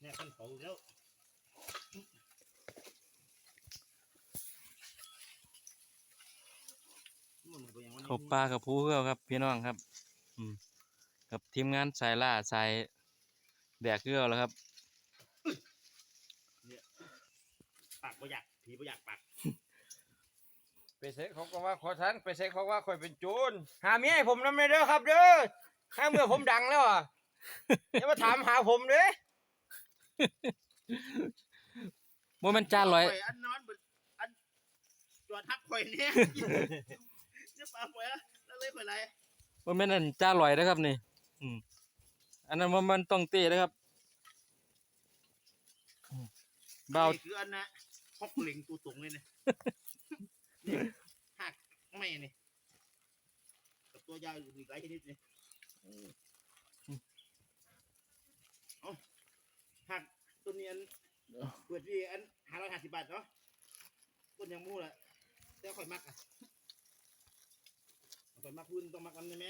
เนี่ยขั้นเขาแล้วมันก็ยังวันนี้เขาปลากับผู้เหือครับ พี่น้องครับ อืมกับทีมงานสายล่าสายแบกเกลือแล้วครับปากบ่อยากผีบ่อยากปากไปเซ็เขาก็ว่าขอทันไปเซ็เขาว่าคอยเป็นโจรหาเมียให้ผมน้ำเลยเด้อครับ เด้อถ้าเมื่อผมดังแล้วอะอย่ามาถามหาผมเด้อ โมเมนจ้าร้อย ข่อันนอนบนอันจอดทับข่อยเนี่ยจะปากข่อยอะแล้วเลยข่อยไรโมเมนอันจ้าร้อยนะครับนี่ อืม อันนั้นว่ามันต้องเตะนะครับอืมเบานี่คืออันนะฮอกเหลิงตัวตรงเลยเนี่ยนี่หักไม่นี่กับตัวยาวอีกหลายชนิดนี่เอาหักตัว นี้อันเปิดที่อันห้าร้อยห้าสิบบาทเนาะต้นยังมู้แหละแต่ข่อยมักอะข่อยมักพื้นต้องมักกันใช่ไหม